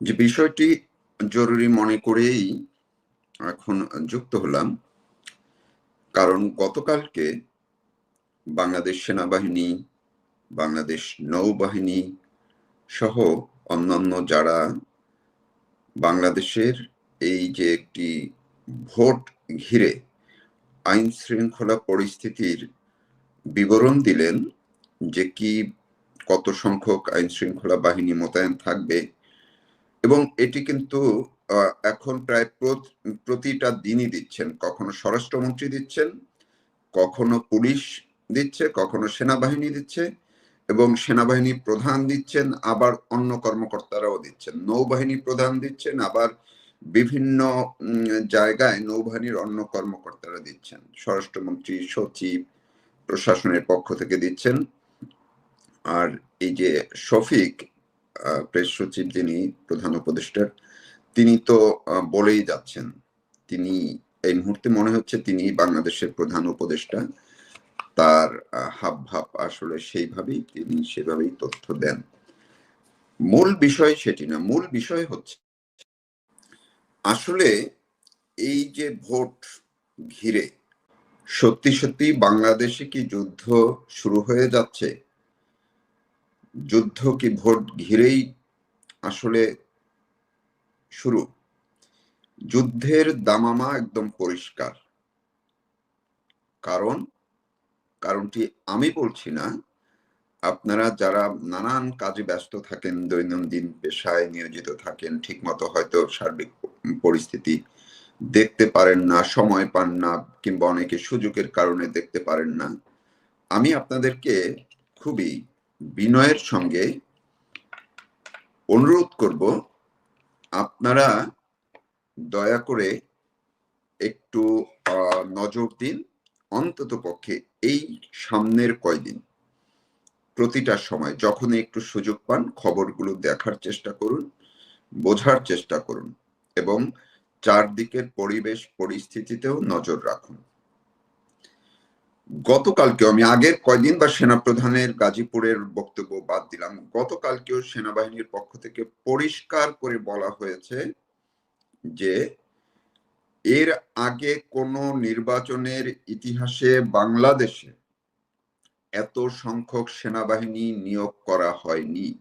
যে বিষয়টি জরুরি মনে করেই এখন যুক্ত হলাম, কারণ গতকালকে বাংলাদেশ সেনাবাহিনী, বাংলাদেশ নৌবাহিনী সহ অন্যান্য যারা বাংলাদেশের এই যে একটি ভোট ঘিরে আইন শৃঙ্খলা পরিস্থিতির বিবরণ দিলেন যে কি কত সংখ্যক আইন শৃঙ্খলা বাহিনী মোতায়েন থাকবে এবং এটি কিন্তু এখন প্রায় প্রতিটা দিনই দিচ্ছেন। কখনো স্বরাষ্ট্রমন্ত্রী দিচ্ছেন, কখনো পুলিশ দিচ্ছে, কখনো সেনাবাহিনী দিচ্ছে এবং সেনাবাহিনী প্রধান দিচ্ছেন, আবার অন্য কর্মকর্তারাও দিচ্ছেন। নৌবাহিনী প্রধান দিচ্ছেন, আবার বিভিন্ন জায়গায় নৌবাহিনীর অন্য কর্মকর্তারা দিচ্ছেন। স্বরাষ্ট্রমন্ত্রী, সচিব, প্রশাসনের পক্ষ থেকে দিচ্ছেন। আর এই যে শফিক প্রেস সচিব যিনি প্রধান উপদেষ্টার, তিনি তো বলেই যাচ্ছেন। তিনি, এই মুহূর্তে মনে হচ্ছে তিনি বাংলাদেশের প্রধান উপদেষ্টা। তার হাব ভাব আসলে সেইভাবেই তিনি সেভাবেই তথ্য দেন। মূল বিষয় সেটি না, মূল বিষয় হচ্ছে, আসলে এই যে ভোট ঘিরে সত্যি সত্যি বাংলাদেশে কি যুদ্ধ শুরু হয়ে যাচ্ছে? যুদ্ধ কি ভোট ঘিরেই আসলে শুরু? যুদ্ধের দামামা একদম পরিষ্কার। কারণ, কারণটি আমি বলছি না, আপনারা যারা নানান কাজে ব্যস্ত থাকেন, দৈনন্দিন পেশায় নিয়োজিত থাকেন, ঠিকমতো হয়তো সার্বিক পরিস্থিতি দেখতে পারেন না, সময় পান না, কিংবা অনেকে সুযোগের কারণে দেখতে পারেন না, আমি আপনাদেরকে খুবই বিনয়ের সঙ্গে অনুরোধ করব, আপনারা দয়া করে একটু নজর দিন, অন্তত পক্ষে এই সামনের কয়দিন, প্রতিটা সময় যখন একটু সুযোগ পান, খবরগুলো দেখার চেষ্টা করুন, বোঝার চেষ্টা করুন এবং চারদিকের পরিবেশ, পরিস্থিতিতেও নজর রাখুন। গতকালকে আমি আগের কয়দিন বা সেনাপ্রধানের গাজীপুরের বক্তব্য বাদ দিলাম, গতকালকেও সেনাবাহিনীর পক্ষ থেকে পরিষ্কার করে বলা হয়েছে যে এর আগে কোন নির্বাচনের ইতিহাসে বাংলাদেশে এত সংখ্যক সেনাবাহিনী নিয়োগ করা হয়নি।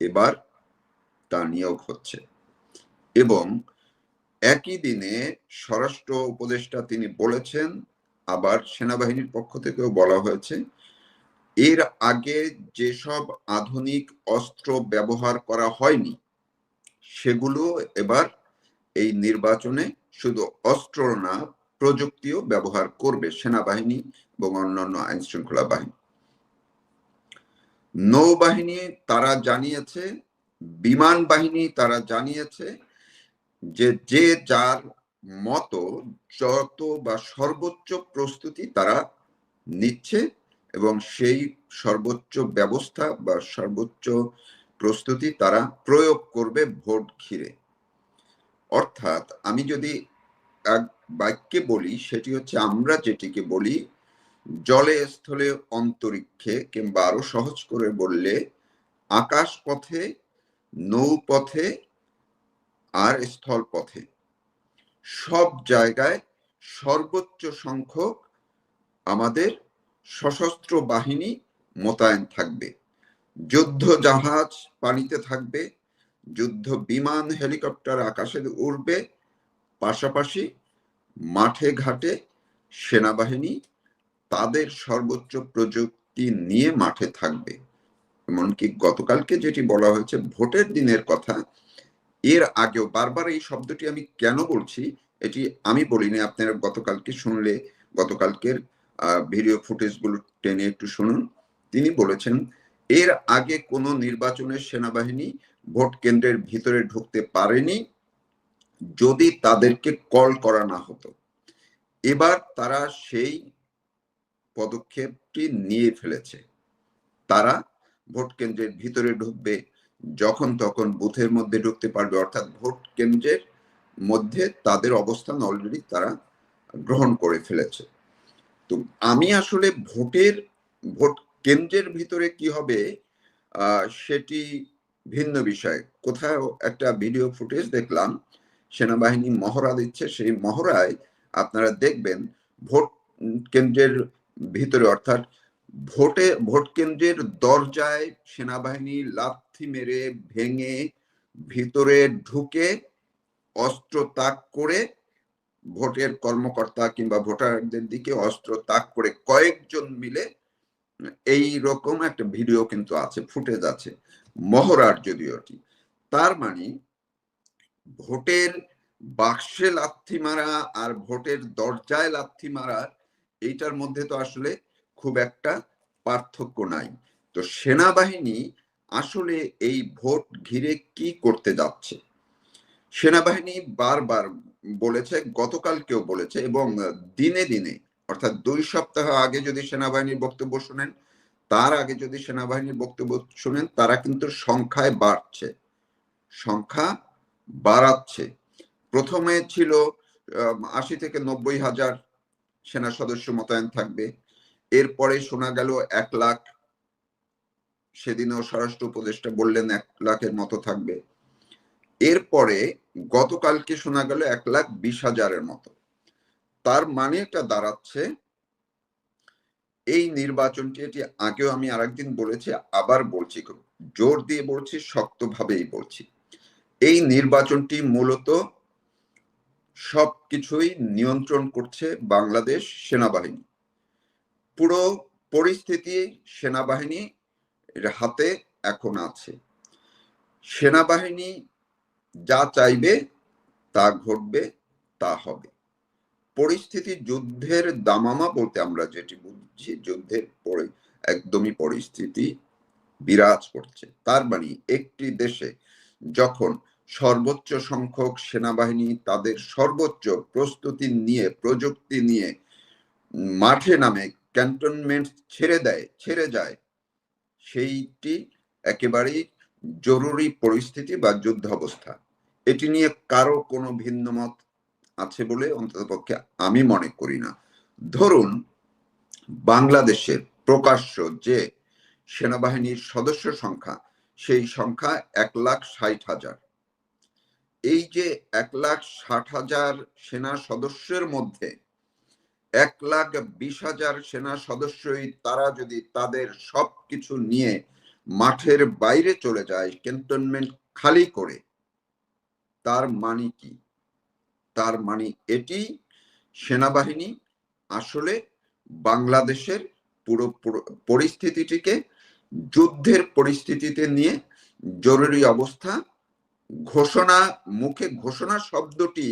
এবার তা নিয়োগ হচ্ছে। এবং একই দিনে স্বরাষ্ট্র উপদেষ্টা তিনি বলেছেন আবার সেনাবাহিনীর পক্ষ থেকেও বলা হয়েছে, এর আগে যেসব আধুনিক অস্ত্র ব্যবহার করা হয়নি, সেগুলো এবার এই নির্বাচনে শুধু অস্ত্র না, প্রযুক্তিও ব্যবহার করবে সেনাবাহিনী এবং অন্যান্য আইন শৃঙ্খলা বাহিনী। নৌবাহিনী তারা জানিয়েছে, বিমান বাহিনী তারা জানিয়েছে যে যে যার মতো যত বা সর্বোচ্চ প্রস্তুতি তারা নিচ্ছে এবং সেই সর্বোচ্চ ব্যবস্থা বা সর্বোচ্চ প্রস্তুতি তারা প্রয়োগ করবে ভোট ঘিরে। অর্থাৎ আমি যদি এক বাক্যে বলি, সেটি হচ্ছে আমরা যেটিকে বলি, জলে, স্থলে, অন্তরিক্ষে কিংবা আরও সহজ করে বললে আকাশ পথে নৌপথে আর স্থল পথে সব জায়গায় সর্বোচ্চ সংখ্যক আমাদের সশস্ত্র বাহিনী মোতায়েন থাকবে। যুদ্ধ জাহাজ পানিতে থাকবে, যুদ্ধ বিমান, হেলিকপ্টার আকাশে উড়বে, পাশাপাশি মাঠে ঘাটে সেনাবাহিনী তাদের সর্বোচ্চ প্রযুক্তি নিয়ে মাঠে থাকবে। এমনকি গতকালকে যেটি বলা হয়েছে, ভোটের দিনের কথা এর আগেও বারবার এই শব্দটি আমি কেন বলছি, এটি আমি বলিনি, আপনারা গতকালকে শুনলে, গতকালকের ভিডিও ফুটেজগুলো টেনে একটু শুনুন। তিনি বলেছেন, এর আগে কোনো নির্বাচনের সেনাবাহিনী ভোট কেন্দ্রের ভিতরে ঢুকতে পারেনি যদি তাদেরকে কল করা না হতো। এবার তারা সেই পদক্ষেপটি নিয়ে ফেলেছে। তারা ভোট কেন্দ্রের ভিতরে ঢুকবে যখন তখন বুথের মধ্যে ঢুকতে পারবে, অর্থাৎ ভোট কেন্দ্রের মধ্যে তাদের অবস্থান অলরেডি তারা গ্রহণ করে ফেলেছে। তো আমি আসলে ভোটের, ভোট কেন্দ্রের ভিতরে কি হবে সেটি ভিন্ন বিষয়। কোথাও একটা ভিডিও ফুটেজ দেখলাম, সেনাবাহিনী মহড়া দিচ্ছে, সেই মহড়ায় আপনারা দেখবেন ভোট কেন্দ্রের ভিতরে, অর্থাৎ ভোটে, ভোট কেন্দ্রের দরজায় সেনাবাহিনী লাথি মেরে ভেঙে ভিতরে ঢুকে অস্ত্র তাক করে ভোটের কর্মকর্তা কিংবা ভোটারদের দিকে অস্ত্র তাক করে কয়েকজন মিলে এই রকম একটা ভিডিও কিন্তু আছে, ফুটেজ আছে, মহড়ার যদিওটি তার মানে ভোটের বাক্সে লাথি মারা আর ভোটের দরজায় লাথি মারা, এইটার মধ্যে তো আসলে খুব একটা পার্থক্য নাই। তো সেনাবাহিনী আসলে এই ভোট ঘিরে কি করতে যাচ্ছে? সেনাবাহিনী বারবার বলেছে, গতকালকেও বলেছে এবং দিনে দিনে, অর্থাৎ দুই সপ্তাহ আগে যদি সেনাবাহিনীর বক্তব্য শোনেন, তার আগে যদি সেনাবাহিনীর বক্তব্য শুনেন, তারা কিন্তু সংখ্যায় বাড়ছে। সংখ্যা বাড়াচ্ছে। প্রথমে ছিল আশি থেকে নব্বই হাজার সেনা সদস্য মোতায়েন থাকবে। এরপরে শোনা গেল এক লাখ সেদিনও স্বরাষ্ট্র উপদেষ্টা বললেন, এক লাখের মতো থাকবে। এরপরে গতকালকে শোনা গেল এক লাখ বিশ হাজারের মতো। তার মানে এটা দাঁড়াচ্ছে, এই নির্বাচনটি, এটি আগেও আমি আরেকদিন বলেছি, আবার বলছি জোর দিয়ে বলছি, শক্তভাবেই বলছি। এই নির্বাচনটি মূলত সবকিছুই নিয়ন্ত্রণ করছে বাংলাদেশ সেনাবাহিনী। পুরো পরিস্থিতি সেনাবাহিনী হাতে এখন আছে। সেনাবাহিনী যা চাইবে, তা ঘটবে, তা হবে। পরিস্থিতি যুদ্ধের দামামা বলতে আমরা যেটি বুঝছি, যুদ্ধের পরে, একদমই পরিস্থিতি বিরাজ করছে। তার মানে একটি দেশে যখন সর্বোচ্চ সংখ্যক সেনাবাহিনী তাদের সর্বোচ্চ প্রস্তুতি নিয়ে, প্রযুক্তি নিয়ে মাঠে নামে, ক্যান্টনমেন্ট ছেড়ে দেয়, ছেড়ে যায় সেইটি একেবারেই জরুরি পরিস্থিতি বা যুদ্ধ অবস্থা এটি নিয়ে কারও কোনো ভিন্ন মত আছে বলে অন্ততপক্ষে আমি মনে করি না। ধরুন, বাংলাদেশের প্রকাশ্য যে সেনাবাহিনীর সদস্য সংখ্যা, সেই সংখ্যা এক লাখ ষাট হাজার। এই যে এক লাখ ষাট হাজার সেনা সদস্যের মধ্যে এক লাখ বিশ হাজার সেনা সদস্যই তারা যদি তাদের সব কিছু নিয়ে মাঠের বাইরে চলে যায় ক্যান্টনমেন্ট খালি করে। তার মানে কি? তার মানে এটি সেনাবাহিনী আসলে বাংলাদেশের পুরো পরিস্থিতিটিকে যুদ্ধের পরিস্থিতিতে নিয়ে জরুরি অবস্থা ঘোষণা মুখে ঘোষণা শব্দটি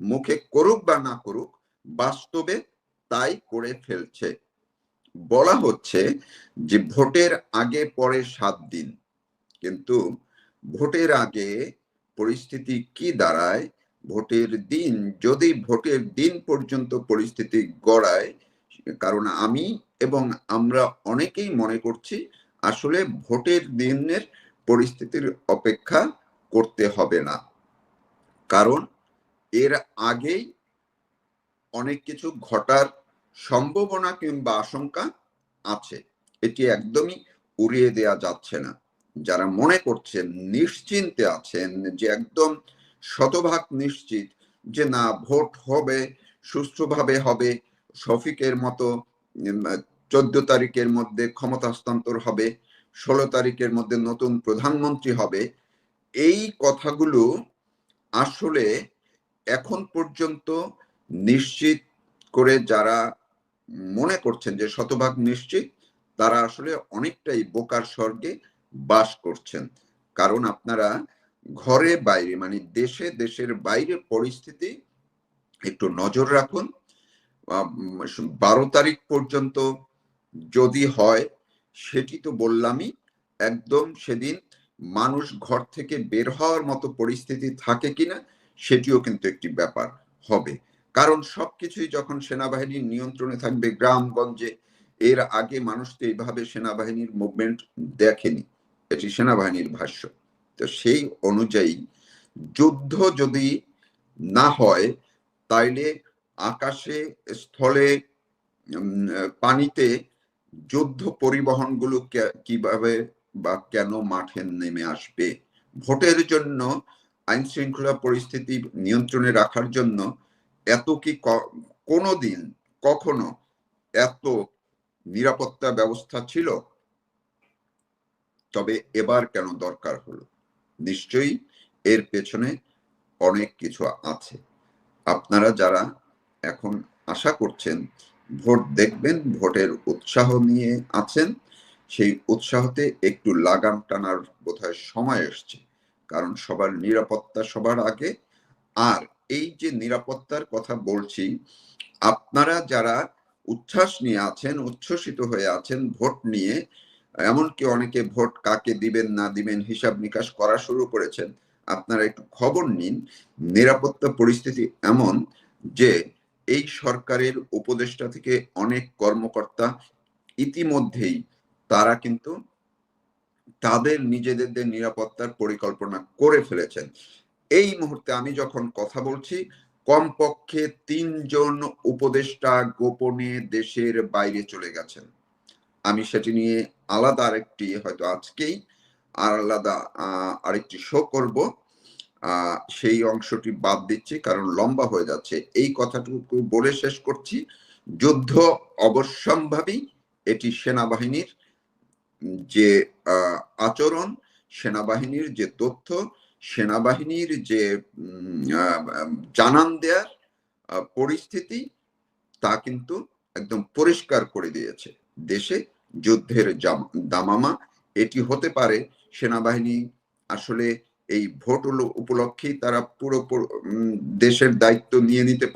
মুখে করুক বা না করুক বাস্তবে তাই করে ফেলছে। বলা হচ্ছে যে ভোটের আগে পরে সাত দিন। কিন্তু ভোটের আগে পরিস্থিতি কি দাঁড়ায়? ভোটের দিন, যদি ভোটের দিন পর্যন্ত পরিস্থিতি গড়ায়, কারণ আমি এবং আমরা অনেকেই মনে করছি আসলে ভোটের দিনের পরিস্থিতির অপেক্ষা করতে হবে না। কারণ এর আগেই অনেক কিছু ঘটার সম্ভাবনা কিংবা আশঙ্কা আছে। এটি একদমই উড়িয়ে দেয়া যাচ্ছে না। যারা মনে করছেন, নিশ্চিন্তে আছেন যে একদম শতভাগ নিশ্চিত যে না, ভোট হবে, সুষ্ঠুভাবে হবে, শফিকের মতো চোদ্দ তারিখের মধ্যে ক্ষমতা হস্তান্তর হবে, ষোলো তারিখের মধ্যে নতুন প্রধানমন্ত্রী হবে, এই কথাগুলো আসলে এখন পর্যন্ত নিশ্চিত করে যারা মনে করছেন যে শতভাগ নিশ্চিত তারা আসলে অনেকটাই বোকার স্বর্গে বাস করছেন। কারণ আপনারা ঘরে বাইরে মানে দেশে, দেশের বাইরে পরিস্থিতি একটু নজর রাখুন। বারো তারিখ পর্যন্ত যদি হয়, সেটি তো বললামই, একদম সেদিন মানুষ ঘর থেকে বের হওয়ার মতো পরিস্থিতি থাকে কিনা, সেটিও কিন্তু একটি ব্যাপার হবে। কারণ সবকিছুই যখন সেনাবাহিনীর নিয়ন্ত্রণে থাকবে গ্রামগঞ্জে, এর আগে মানুষ তো এইভাবে সেনাবাহিনীর মুভমেন্ট দেখেনি। এটি সেনাবাহিনীর ভাষ্য। তো সেই অনুযায়ী যুদ্ধ যদি না হয়, তাইলে আকাশে, স্থলে পানিতে যুদ্ধ পরিবহনগুলো কীভাবে বা কেন মাঠে নেমে আসবে? ভোটের জন্য আইন শৃঙ্খলা পরিস্থিতি নিয়ন্ত্রণে রাখার জন্য এত কি কোনো দিন কখনো এত নিরাপত্তা ব্যবস্থা ছিল? তবে এবার কেন দরকার হলো? নিশ্চয়ই এর পেছনে অনেক কিছু আছে। আপনারা যারা এখন আশা করছেন ভোট দেখবেন, ভোটের উৎসাহ নিয়ে আছেন, সেই উৎসাহতে একটু লাগাম টানার বোধহয় সময় এসছে। কারণ সবার নিরাপত্তা সবার আগে, আর এই যে নিরাপত্তার কথা বলছি, আপনারা যারা উচ্ছ্বাস নিয়ে আছেন, উচ্ছ্বসিত হয়ে আছেন ভোট নিয়ে, এমনকি অনেকে ভোট কাকে দিবেন, না দিবেন, হিসাব নিকাশ করা শুরু করেছেন, আপনারা একটু খবর নিন। নিরাপত্তা পরিস্থিতি এমন যে এই সরকারের উপদেষ্টা থেকে অনেক কর্মকর্তা ইতিমধ্যেই তারা কিন্তু তাদের নিজেদের নিরাপত্তার পরিকল্পনা করে ফেলেছেন। এই মুহূর্তে আমি যখন কথা বলছি, কমপক্ষে তিনজন উপদেষ্টা গোপনে দেশের বাইরে চলে গেছেন। আমি সেটি নিয়ে আলাদা আরেকটি হয়তো আজকেই আর আলাদা আরেকটি শো করব। সেই অংশটি বাদ দিচ্ছি কারণ লম্বা হয়ে যাচ্ছে। এই কথাটুকু বলে শেষ করছি। যুদ্ধ অবশ্যম্ভাবী, এটি সেনাবাহিনীর যে আচরণ, সেনাবাহিনীর যে তথ্য সেনাবাহিনীর যে জানান দেয়ার পরিস্থিতি তা কিন্তু একদম পরিষ্কার করে দিয়েছে। দেশে যুদ্ধের দামামা, এটি হতে পারে সেনাবাহিনী আসলে এই ভোট উপলক্ষেই তারা পুরো দেশের দায়িত্ব নিয়ে নিতে